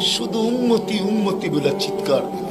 শুধু উন্মতি উন্মতি বলে চিৎকার।